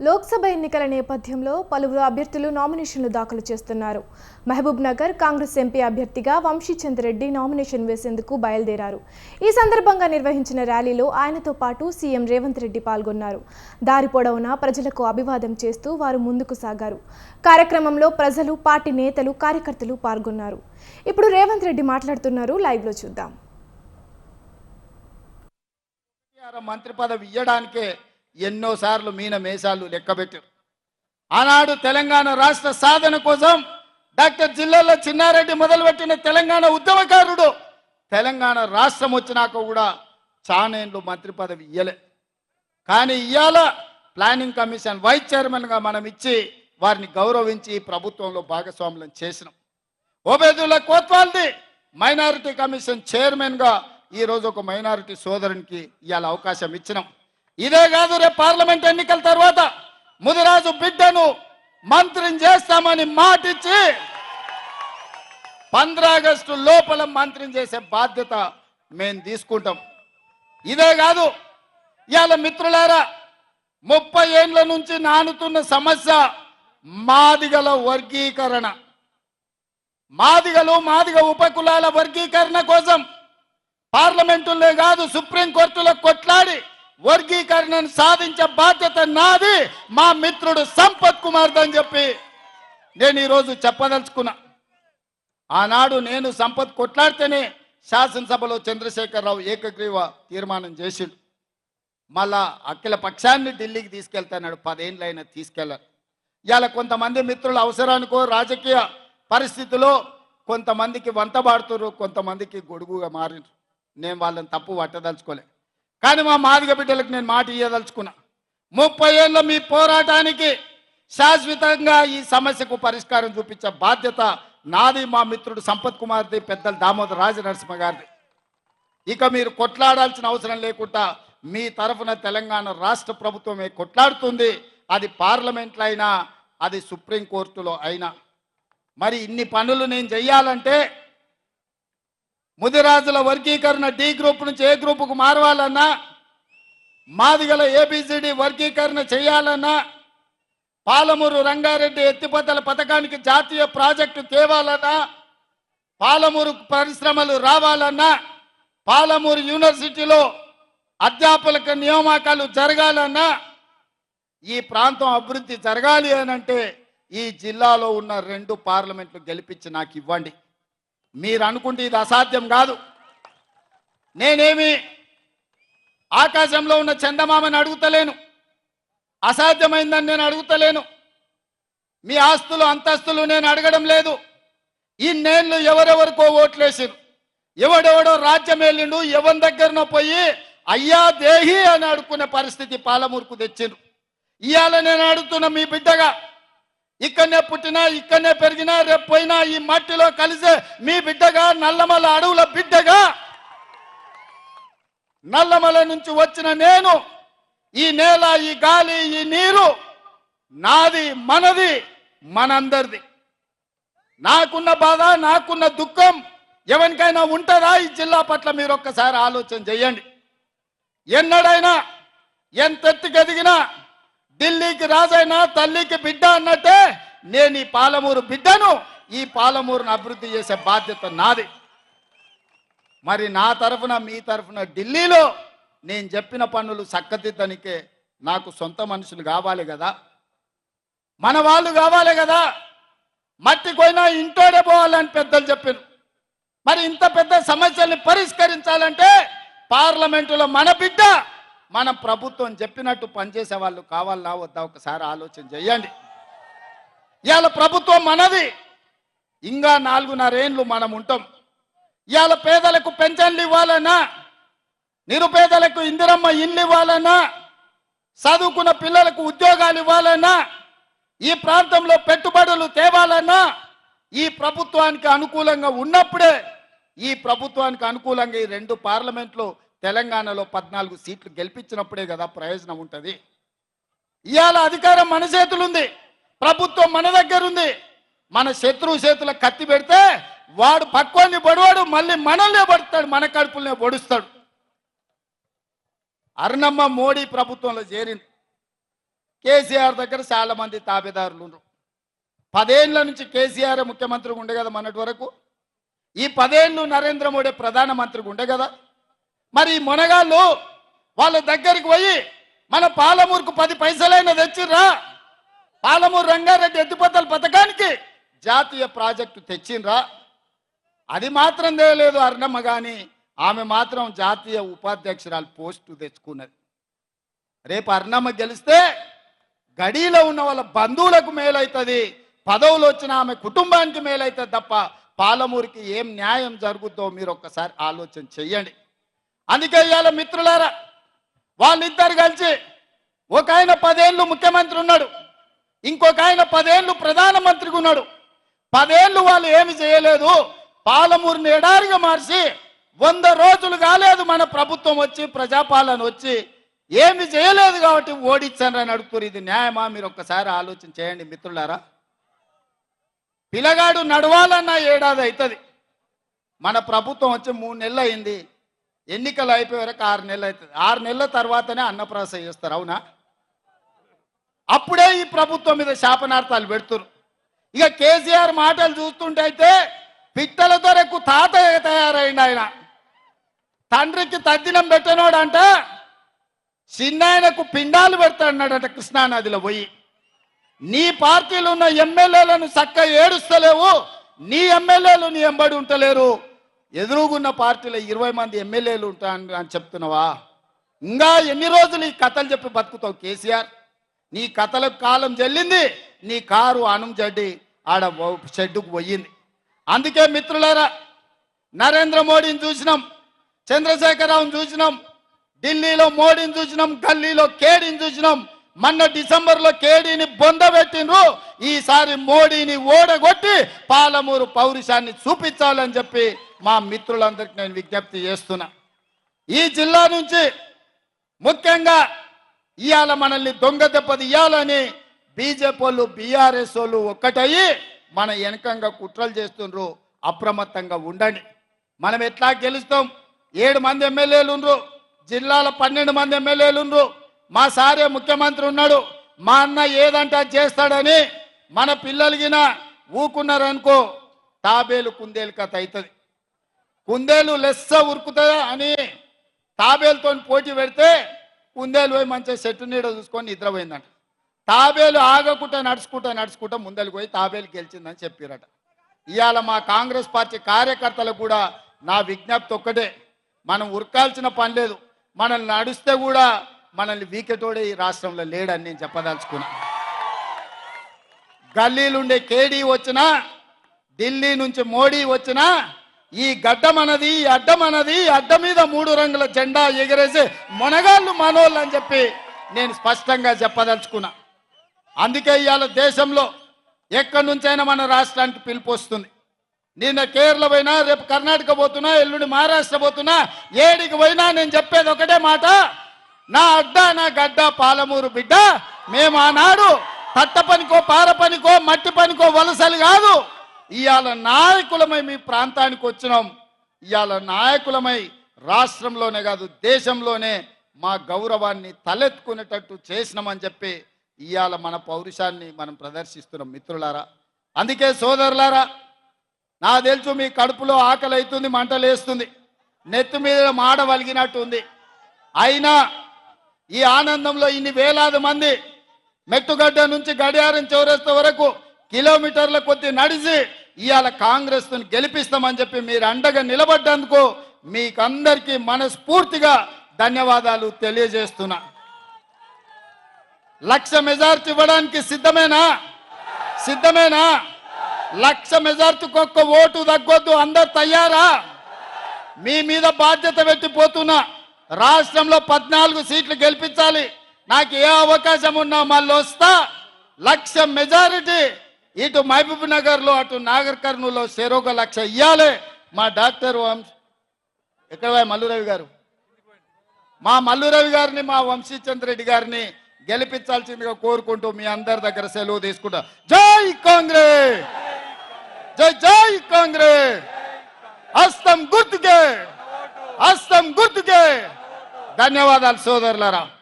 లోక్సభ ఎన్నికల నేపథ్యంలో పలువురు అభ్యర్థులు నామినేషన్లు దాఖలు చేస్తున్నారు. మహబూబ్ నగర్ కాంగ్రెస్ ఎంపీ అభ్యర్థిగా వంశీచంద్రెడ్డి నామినేషన్ వేసేందుకు బయలుదేరారు. ఈ సందర్భంగా నిర్వహించిన ర్యాలీలో ఆయనతో పాటు సీఎం రేవంత్ రెడ్డి పాల్గొన్నారు. దారి పొడవునా ప్రజలకు అభివాదం చేస్తూ వారు ముందుకు సాగారు. కార్యక్రమంలో ప్రజలు పార్టీ నేతలు కార్యకర్తలు పాల్గొన్నారు. ఇప్పుడు రేవంత్ రెడ్డి మాట్లాడుతున్నారు. లైవ్లో చూద్దాం. మంత్రి పదవి ఇవ్వడానికే ఎన్నోసార్లు మీన మేషాలు లెక్కబెట్టారు ఆనాడు తెలంగాణ రాష్ట్ర సాధన కోసం డాక్టర్ జిల్లాలో చిన్నారెడ్డి మొదలుపెట్టిన తెలంగాణ ఉద్యమకారుడు తెలంగాణ రాష్ట్రం వచ్చినాక కూడా చానేళ్ళు మంత్రి పదవి ఇయ్యలే. కానీ ఇవాళ ప్లానింగ్ కమిషన్ వైస్ చైర్మన్గా మనం ఇచ్చి వారిని గౌరవించి ప్రభుత్వంలో భాగస్వాములను చేసినాం. ఓబేదుల్లా కోత్వాల్ది మైనారిటీ కమిషన్ చైర్మన్గా ఈ రోజు ఒక మైనారిటీ సోదరునికి ఇవాళ అవకాశం ఇచ్చినాం. ఇదే కాదు రేపు పార్లమెంట్ ఎన్నికల తర్వాత ముదిరాజు బిడ్డను మంత్రిని చేస్తామని మాటిచ్చి పంద్రాగస్టు లోపల మంత్రిని చేసే బాధ్యత మేము తీసుకుంటాం. ఇదే కాదు ఇవాళ మిత్రులారా ముప్పై ఏండ్ల నుంచి నానుతున్న సమస్య మాదిగల వర్గీకరణ. మాదిగలు మాదిగ ఉపకులాల వర్గీకరణ కోసం పార్లమెంటులే కాదు సుప్రీంకోర్టులో కొట్లాడి వర్గీకరణను సాధించే బాధ్యత నాది మా మిత్రుడు సంపత్ కుమార్ అని చెప్పి నేను ఈరోజు చెప్పదలుచుకున్నా. ఆనాడు నేను సంపత్ కొట్లాడితేనే శాసనసభలో చంద్రశేఖరరావు ఏకగ్రీవ తీర్మానం చేసిండు. మళ్ళా అఖిల పక్షాన్ని ఢిల్లీకి తీసుకెళ్తాడు అయినా తీసుకెళ్ళారు ఇవాళ కొంతమంది మిత్రుల అవసరానికో రాజకీయ పరిస్థితిలో కొంతమందికి వంత వంతబాడుతున్నారు కొంతమందికి గొడుగుగా మారిండ్రు. నేను వాళ్ళని తప్పు పట్టదలుచుకోలే. కానీ మా మాదిగ బిడ్డలకు నేను మాట ఇయ్యదలుచుకున్నా. ముప్పై ఏళ్ళ మీ పోరాటానికి శాశ్వతంగా ఈ సమస్యకు పరిష్కారం చూపించే బాధ్యత నాది మా మిత్రుడు సంపత్ కుమార్ది పెద్దలు దామోదర్ రాజ నరసింహ గారిది. ఇక మీరు కొట్లాడాల్సిన అవసరం లేకుండా మీ తరఫున తెలంగాణ రాష్ట్ర ప్రభుత్వమే కొట్లాడుతుంది. అది పార్లమెంట్లో అయినా అది సుప్రీంకోర్టులో అయినా. మరి ఇన్ని పనులు నేను చెయ్యాలంటే ముదిరాజుల వర్గీకరణ డి గ్రూప్ నుంచి ఏ గ్రూపుకు మారవాలన్నా మాదిగల ఏబిసిడి వర్గీకరణ చేయాలన్నా పాలమూరు రంగారెడ్డి ఎత్తిపోతల పథకానికి జాతీయ ప్రాజెక్టు తేవాలన్నా పాలమూరు పరిశ్రమలు రావాలన్నా పాలమూరు యూనివర్సిటీలో అధ్యాపకులకు నియామకాలు జరగాలన్నా ఈ ప్రాంతం అభివృద్ధి జరగాలి అని అంటే ఈ జిల్లాలో ఉన్న రెండు పార్లమెంట్లు గెలిపించి నాకు ఇవ్వండి. మీరు అనుకుంటే ఇది అసాధ్యం కాదు. నేనేమి ఆకాశంలో ఉన్న చందమామని అడుగుతలేను. అసాధ్యమైందని నేను అడుగుతలేను. మీ ఆస్తులు అంతస్తులు నేను అడగడం లేదు. ఈ ఇన్నేళ్ళు ఎవరెవరికో ఓట్లేసారు ఎవడెవడో రాజ్యం వెళ్ళిండు ఎవరి దగ్గరనో పోయి అయ్యా దేహి అని అడుక్కునే పరిస్థితి పాలమూరుకు తెచ్చిండ్రు ఇవాళ నేను అడుగుతున్న మీ బిడ్డగా ఇక్కడనే పుట్టినా ఇక్కడనే పెరిగినా రేపు పోయినా ఈ మట్టిలో కలిసే మీ బిడ్డగా నల్లమల అడవుల బిడ్డగా నల్లమల నుంచి వచ్చిన నేను ఈ నేల ఈ గాలి ఈ నీరు నాది మనది మనందరిది. నాకున్న బాధ నాకున్న దుఃఖం ఎవరికైనా ఉంటుందా? ఈ జిల్లా పట్ల మీరు ఒక్కసారి ఆలోచన చేయండి. ఎన్నడైనా ఎంత గదిగినా ఢిల్లీకి రాజైనా తల్లికి బిడ్డ అన్నట్టే నేను ఈ పాలమూరు బిడ్డను ఈ పాలమూరును అభివృద్ధి చేసే బాధ్యత నాది. మరి నా తరఫున మీ తరఫున ఢిల్లీలో నేను చెప్పిన పనులు చక్కదిద్దనికే నాకు సొంత మనుషులు కావాలి కదా. మన వాళ్ళు కావాలి కదా. మట్టి పోయినా ఇంటోడే పోవాలని పెద్దలు చెప్పారు. మరి ఇంత పెద్ద సమస్యల్ని పరిష్కరించాలంటే పార్లమెంటులో మన బిడ్డ మన ప్రభుత్వం చెప్పినట్టు పనిచేసే వాళ్ళు కావాలా వద్దా ఒకసారి ఆలోచన చేయండి. ఇవాళ ప్రభుత్వం మనది. ఇంకా నాలుగున్నరేండ్లు మనం ఉంటాం. ఇవాళ పేదలకు పెన్షన్లు ఇవ్వాలన్నా నిరుపేదలకు ఇందిరమ్మ ఇల్లు ఇవ్వాలన్నా చదువుకున్న పిల్లలకు ఉద్యోగాలు ఇవ్వాలన్నా ఈ ప్రాంతంలో పెట్టుబడులు తేవాలన్నా ఈ ప్రభుత్వానికి అనుకూలంగా ఉన్నప్పుడే ఈ ప్రభుత్వానికి అనుకూలంగా ఈ రెండు పార్లమెంట్లు తెలంగాణలో పద్నాలుగు సీట్లు గెలిపించినప్పుడే కదా ప్రయోజనం ఉంటుంది. ఇవాళ అధికారం మన చేతులుంది. ప్రభుత్వం మన దగ్గర ఉంది మన శత్రువు చేతుల కత్తి పెడితే వాడు పక్వాన్ని పడివాడు మళ్ళీ మనల్నే పడతాడు మన కడుపులనే పొడుస్తాడు. అరుణమ్మ మోడీ ప్రభుత్వంలో చేరింది. కేసీఆర్ దగ్గర చాలా మంది తాబేదారులు ఉన్నారు పదేళ్ళ నుంచి కేసీఆర్ ముఖ్యమంత్రిగా ఉండే కదా మొన్నటి వరకు. ఈ పదేళ్ళు నరేంద్ర మోడీ ప్రధానమంత్రిగా ఉండే కదా. మరి మొనగాళ్ళు వాళ్ళ దగ్గరికి పోయి మన పాలమూరుకు పది పైసలైనా తెచ్చిర్రా? పాలమూరు రంగారెడ్డి ఎత్తిపోతల పథకానికి జాతీయ ప్రాజెక్టు తెచ్చిండ్రా? అది మాత్రం తెలియలేదు అర్ణమ్మ కానీ ఆమె మాత్రం జాతీయ ఉపాధ్యక్షురాలు పోస్టు తెచ్చుకున్నది. రేపు అర్ణమ్మ గెలిస్తే గడిలో ఉన్న వాళ్ళ బంధువులకు మేలవుతుంది పదవులు వచ్చిన ఆమె కుటుంబానికి మేలవుతుంది తప్ప పాలమూరికి ఏం న్యాయం జరుగుద్దో మీరు ఒక్కసారి ఆలోచన చెయ్యండి. అందుకే ఇవాళ మిత్రులారా వాళ్ళిద్దరు కలిసి ఒక ఆయన పదేళ్ళు ముఖ్యమంత్రి ఉన్నాడు ఇంకొక ఆయన పదేళ్ళు ప్రధానమంత్రికి ఉన్నాడు. పదేళ్ళు వాళ్ళు ఏమి చేయలేదు పాలమూరుని ఎడారిగా మార్చి వంద రోజులు కాలేదు మన ప్రభుత్వం వచ్చి ప్రజాపాలన వచ్చి ఏమి చేయలేదు కాబట్టి ఓడించాను అని అడుగుతారు ఇది న్యాయమా? మీరు ఒక్కసారి ఆలోచన చేయండి మిత్రులారా. పిల్లగాడు నడవాలన్న ఏడాది అవుతుంది. మన ప్రభుత్వం వచ్చి మూడు నెలలు అయింది. ఎన్నికలు అయిపోయే వరకు ఆరు నెలలు అవుతుంది ఆరు నెలల తర్వాతనే అన్నప్రాస చేస్తారు అవునా? అప్పుడే ఈ ప్రభుత్వం మీద శాపనార్థాలు పెడుతురు ఇక కేసీఆర్ మాటలు చూస్తుంటే అయితే పిట్టల దొరకు తాతయ్య తయారైంది ఆయన. తండ్రికి తద్దినం పెట్టనోడంట చిన్నాయనకు పిండాలు పెడతాడన్నాడట కృష్ణానదిలో పోయి. నీ పార్టీలో ఉన్న ఎమ్మెల్యేలను చక్క ఏడుస్తలేవు నీ ఎమ్మెల్యేలు నీ ఎంబడి ఉంటలేరు. ఎదురుగున్న పార్టీలో ఇరవై మంది ఎమ్మెల్యేలు ఉంటాను అని చెప్తున్నావా? ఇంకా ఎన్ని రోజులు ఈ కథలు చెప్పి బతుకుతావు కేసీఆర్? నీ కథలకు కాలం చెల్లింది నీ కారు అణం జడ్డి ఆడ షెడ్డుకు పోయింది. అందుకే మిత్రులారా నరేంద్ర మోడీని చూసినాం చంద్రశేఖరరావుని చూసినాం ఢిల్లీలో మోడీని చూసినాం గల్లీలో కేడీని చూసినాం మొన్న డిసెంబర్లో కేడీని బొందబెట్టిండ్రు ఈసారి మోడీని ఓడగొట్టి పాలమూరు పౌరుషాన్ని చూపించాలని చెప్పి మా మిత్రులందరికీ నేను విజ్ఞప్తి చేస్తున్నా. ఈ జిల్లా నుంచి ముఖ్యంగా ఇవాళ మనల్ని దొంగ దెబ్బది ఇవ్వాలని బీజేపీ వాళ్ళు బీఆర్ఎస్ వాళ్ళు ఒక్కటయ్యి మన వెనకంగా కుట్రలు చేస్తుండ్రు. అప్రమత్తంగా ఉండండి. మనం ఎట్లా గెలుస్తాం? ఏడు మంది ఎమ్మెల్యేలు ఉండ్రు జిల్లాల పన్నెండు మంది ఎమ్మెల్యేలు ఉండ్రు మా సారే ముఖ్యమంత్రి ఉన్నాడు. మా అన్న ఏదంటే అది చేస్తాడని మన పిల్లలకిన ఊకున్నారనుకో తాబేలు కుందేలు కథ అవుతుంది కుందేలు లెస్స ఉరుకుతుందా అని తాబేలుతో పోటీ పెడితే కుందేలు పోయి మంచిగా చెట్టు నీడ చూసుకొని నిద్రపోయిందంట. తాబేలు ఆగకుండా నడుచుకుంటా నడుచుకుంటా ముందలు పోయి తాబేలు గెలిచిందని చెప్పారట. ఇవాళ మా కాంగ్రెస్ పార్టీ కార్యకర్తలకు కూడా నా విజ్ఞప్తి ఒక్కటే. మనం ఉరకాల్సిన పని లేదు. మనల్ని నడిస్తే కూడా మనల్ని వీకెతోడే ఈ రాష్ట్రంలో లేడని నేను చెప్పదలుచుకున్నా. గల్లీలుండే కేడీ వచ్చినా ఢిల్లీ నుంచి మోడీ వచ్చినా ఈ గడ్డ మనది ఈ అడ్డ మనది ఈ అడ్డ మీద మూడు రంగుల జెండా ఎగరేసి మొనగాళ్ళు మనోళ్ళు అని చెప్పి నేను స్పష్టంగా చెప్పదలుచుకున్నా. అందుకే ఇవాళ దేశంలో ఎక్కడి నుంచైనా మన రాష్ట్రానికి పిలుపు వస్తుంది. నిన్న కేరళ పోయినా రేపు కర్ణాటక పోతున్నా ఎల్లుండి మహారాష్ట్ర పోతున్నా ఏడికి పోయినా నేను చెప్పేది ఒకటే మాట నా అడ్డ నా గడ్డ పాలమూరు బిడ్డ మేము ఆనాడు తట్ట పనికో పార పనికో మట్టి పనికో వలసలు కాదు. ఇవాళ నాయకులమై మీ ప్రాంతానికి వచ్చినాం. ఇవాళ నాయకులమై రాష్ట్రంలోనే కాదు దేశంలోనే మా గౌరవాన్ని తలెత్తుకునేటట్టు చేసినామని చెప్పి ఇవాళ మన పౌరుషాన్ని మనం ప్రదర్శిస్తున్నాం మిత్రులారా. అందుకే సోదరులారా నా తెలుసు మీ కడుపులో ఆకలి అవుతుంది మంటలేస్తుంది. నెత్తి మీద మాడ వలిగినట్టు ఉంది అయినా ఈ ఆనందంలో ఇన్ని వేలాది మంది మెట్టుగడ్డ నుంచి గడియారం చౌరస్త వరకు కిలోమీటర్ల కొద్ది నడిచి ఇవాళ కాంగ్రెస్ గెలిపిస్తామని చెప్పి మీరు అండగా నిలబడ్డందుకు మీకందరికీ మనస్ఫూర్తిగా ధన్యవాదాలు తెలియజేస్తున్నా. లక్ష మెజార్టీ ఇవ్వడానికి సిద్ధమేనా? సిద్ధమేనా? లక్ష మెజార్టీకి ఒక్క ఓటు తగ్గొద్దు అందరు తయారా? మీ మీద బాధ్యత పెట్టిపోతున్నా రాష్ట్రంలో పద్నాలుగు సీట్లు గెలిపించాలి. నాకు ఏ అవకాశం ఉన్నా మళ్ళీ వస్తా. లక్ష మెజారిటీ ఇటు మహబూబ్ నగర్లో అటు నాగర్ కర్నూలులో చెరొక లక్ష ఇయ్యాలి. మా డాక్టర్ వంశ ఎక్కడ మల్లురవి గారు? మా మల్లురవి గారిని మా వంశీచంద్ర రెడ్డి గారిని గెలిపించాల్సిందిగా కోరుకుంటూ మీ అందరి దగ్గర సెలవు తీసుకుంటా. జై కాంగ్రెస్! జై జై కాంగ్రెస్! హస్తం గుర్తుకే! హస్తం గుర్తుకే. ధన్యవాదాలు సోదరులరా.